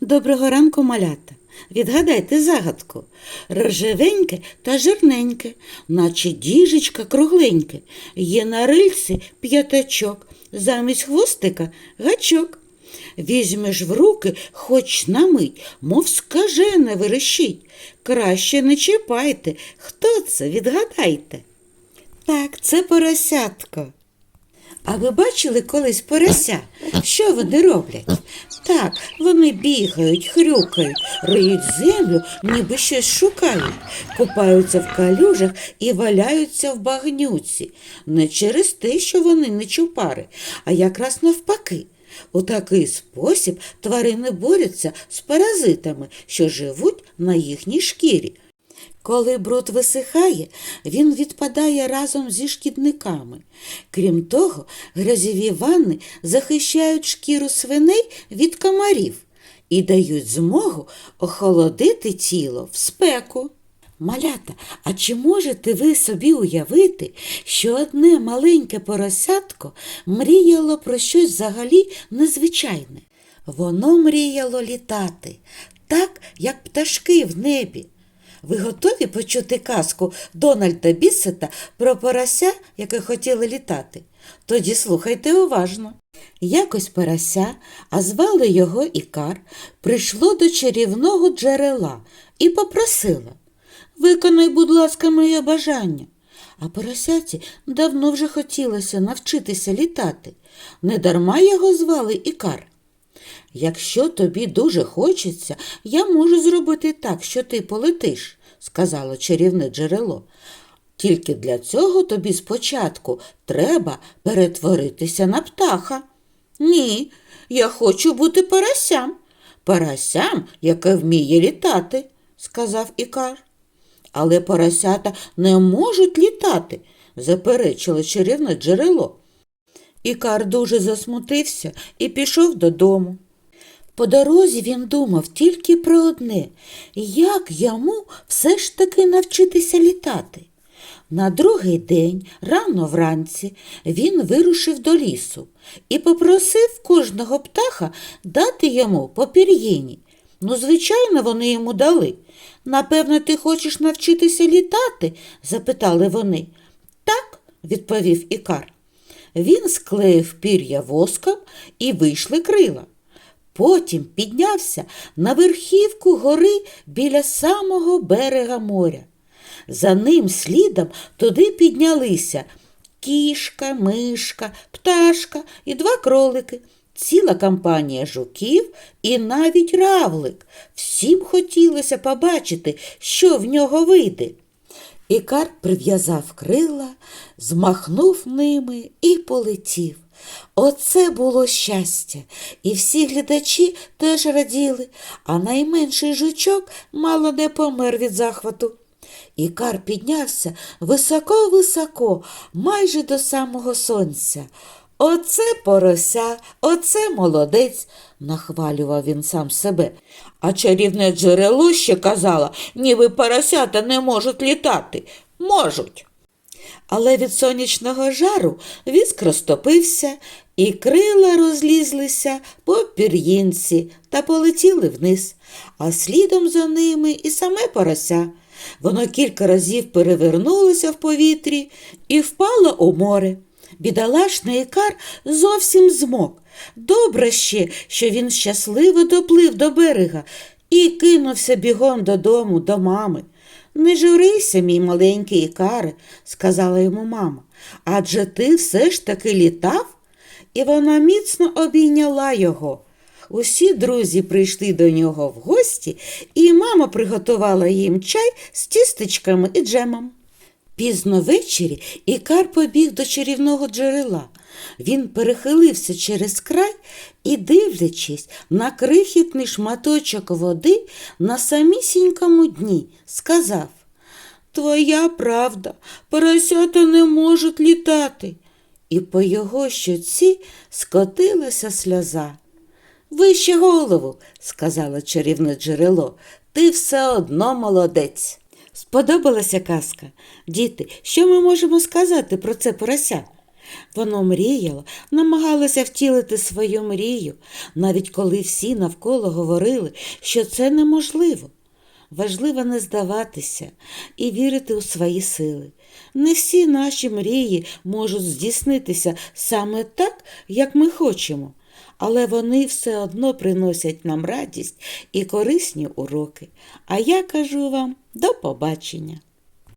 Доброго ранку, малята. Відгадайте загадку. Рожевеньке та жирненьке, наче діжечка кругленьке. Є на рильці п'ятачок, замість хвостика гачок. Візьмеш в руки хоч на мить, мов скажене верещить. Краще не чіпайте. Хто це? Відгадайте. Так, це поросятко. А ви бачили колись порося? Що вони роблять? Так, вони бігають, хрюкають, риють землю, ніби щось шукають, купаються в калюжах і валяються в багнюці. Не через те, що вони не чупари, а якраз навпаки. У такий спосіб тварини борються з паразитами, що живуть на їхній шкірі. Коли бруд висихає, він відпадає разом зі шкідниками. Крім того, грязєві ванни захищають шкіру свиней від комарів і дають змогу охолодити тіло в спеку. Малята, а чи можете ви собі уявити, що одне маленьке поросятко мріяло про щось взагалі незвичайне? Воно мріяло літати, так, як пташки в небі. Ви готові почути казку Дональда Біссета про порося, яке хотіло літати? Тоді слухайте уважно. Якось порося, а звали його Ікар, прийшло до чарівного джерела і попросило Виконай, будь ласка, моє бажання. А поросяці давно вже хотілося навчитися літати. Недарма його звали Ікар. Якщо тобі дуже хочеться, я можу зробити так, що ти полетиш, сказало чарівне джерело. Тільки для цього тобі спочатку треба перетворитися на птаха. Ні, я хочу бути поросям. Поросям, яке вміє літати, сказав Ікар. Але поросята не можуть літати, заперечило чарівне джерело. Ікар дуже засмутився і пішов додому. По дорозі він думав тільки про одне як йому все ж таки навчитися літати. На другий день, рано вранці, він вирушив до лісу і попросив кожного птаха дати йому по пір'їні. Ну, звичайно, вони йому дали. Напевно, ти хочеш навчитися літати? запитали вони. Так, відповів Ікар. Він склеїв пір'я воском і вийшли крила. Потім піднявся на верхівку гори біля самого берега моря. За ним слідом туди піднялися кішка, мишка, пташка і два кролики, ціла компанія жуків і навіть равлик. Всім хотілося побачити, що в нього вийде. Ікар прив'язав крила, змахнув ними і полетів. Оце було щастя, і всі глядачі теж раділи, а найменший жучок мало не помер від захвату. Ікар піднявся високо-високо, майже до самого сонця. Оце порося, оце молодець, нахвалював він сам себе. А чарівне джерело ще казала, ніби поросята не можуть літати. Можуть. Але від сонячного жару віск розтопився, і крила розлізлися по пір'їнці та полетіли вниз, а слідом за ними і саме порося. Воно кілька разів перевернулося в повітрі і впало у море. Бідолашний ікар зовсім змок. Добре ще, що він щасливо доплив до берега і кинувся бігом додому, до мами. Не журися, мій маленький ікаре, сказала йому мама, адже ти все ж таки літав? І вона міцно обійняла його. Усі друзі прийшли до нього в гості, і мама приготувала їм чай з тістечками і джемом. Пізно ввечері Ікар побіг до чарівного джерела. Він перехилився через край і, дивлячись на крихітний шматочок води на самісінькому дні, сказав Твоя правда, поросята не можуть літати. І по його щоці скотилася сльоза. Вище голову, сказала чарівне джерело, ти все одно молодець. Сподобалася казка. Діти, що ми можемо сказати про це порося? Воно мріяло, намагалося втілити свою мрію, навіть коли всі навколо говорили, що це неможливо. Важливо не здаватися і вірити у свої сили. Не всі наші мрії можуть здійснитися саме так, як ми хочемо, але вони все одно приносять нам радість і корисні уроки. А я кажу вам до побачення.